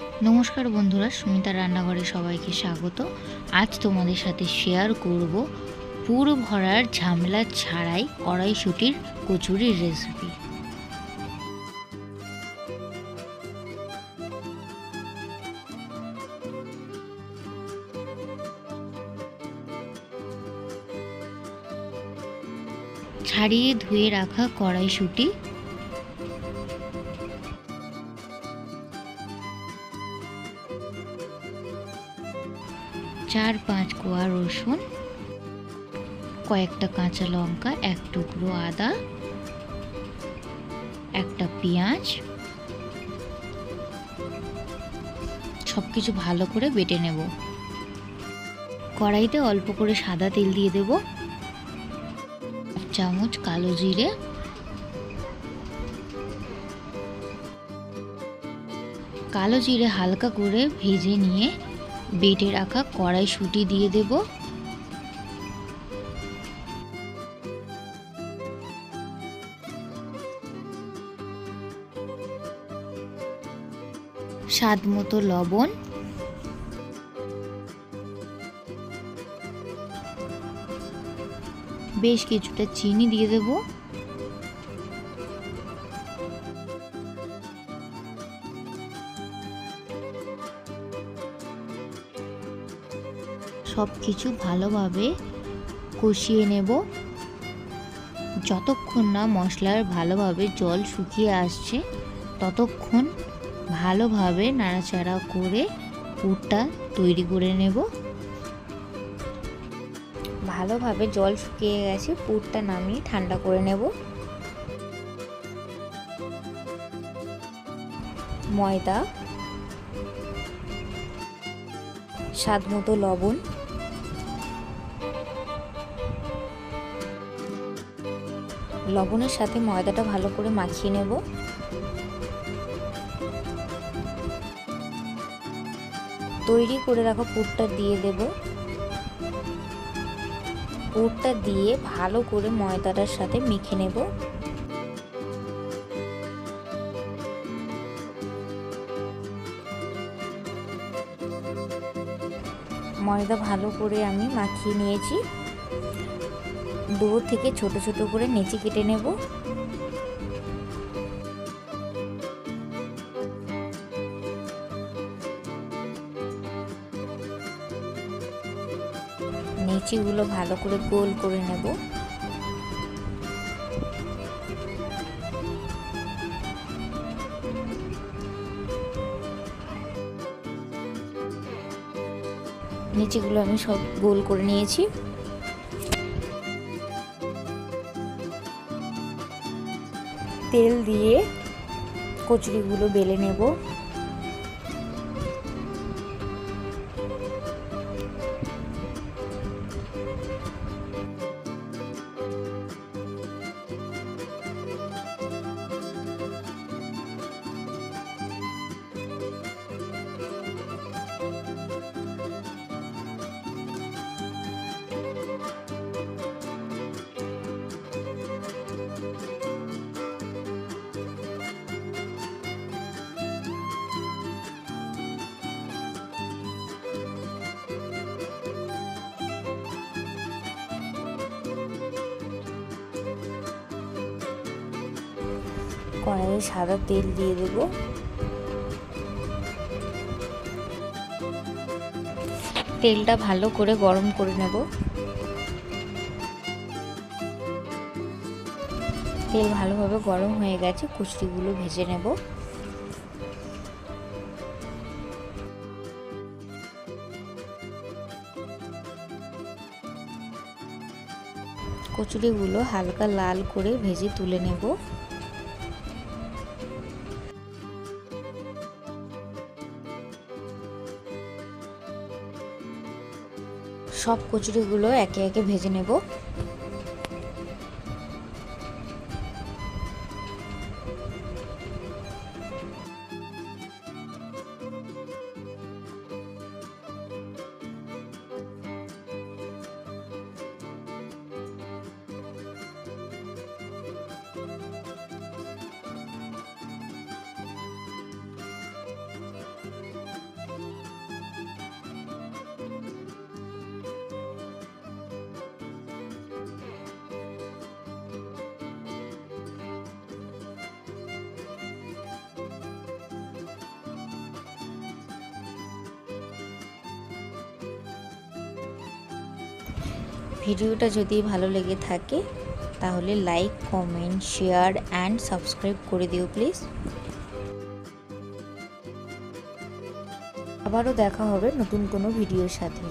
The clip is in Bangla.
নমস্কার বন্ধুরা সুমিতা রান্নাঘরে সবাইকে স্বাগত। আজ তোমাদের সাথে শেয়ার করব পুর ভরার ঝামেলা ছাড়াই কড়াইশুটির কচুরির রেসিপি ছাড়িয়ে ধুয়ে রাখা কড়াইশুটি চার পাঁচ কোয়া রসুন, কয়েকটা কাঁচা লঙ্কা, এক টুকরো আদা, একটা পেঁয়াজ সব কিছু ভালো করে বেটে নেব। কড়াইতে অল্প করে সাদা তেল দিয়ে দেব চামচ কালো জিরে কালো জিরে হালকা করে ভেজে নিয়ে বেটে রাখা কড়াইশুঁটি দিয়ে দেব। স্বাদ মতো লবণ। বেশ কিছুটা চিনি দিয়ে দেবো। সব কিছু ভালোভাবে কষিয়ে নেব। যতক্ষণ না মশলার ভালোভাবে জল শুকিয়ে আসছে, ততক্ষণ ভালোভাবে নাড়াচাড়া করে পুরটা তৈরি করে নেব। ভালোভাবে জল শুকিয়ে গেছে, পুরটা নামিয়ে ঠান্ডা করে নেব। ময়দা স্বাদ মতো লবণ লবণের সাথে ময়দাটা ভালো করে মাখিয়ে নেব। তৈরি করে রাখা পুরটা দিয়ে দেব। পুরটা দিয়ে ভালো করে ময়দাটার সাথে মেখে নেব। ময়দা ভালো করে আমি মাখিয়ে নিয়েছি। দূর থেকে ছোট ছোট করে নেচে কেটে নেব। নেচিগুলো ভালো করে গোল করে নেব। নিচেগুলো আমি সব গোল করে নিয়েছি। তেল দিয়ে কচুরিগুলো বেলে নেব। কড়াইয়ে সাদা তেল দিয়ে দেব। তেলটা ভালো করে গরম করে নেব। তেল ভালোভাবে গরম হয়ে গেছে কুচড়িগুলো ভেজে নেব। কচুরিগুলো হালকা লাল করে ভেজে তুলে নেব। সব কচুরিগুলো একে একে ভেজে নেব। ভিডিওটা যদি ভালো লেগে থাকে, তাহলে like comment share and subscribe করে দিও প্লিজ আবারও দেখা হবে নতুন কোনো ভিডিওর সাথে।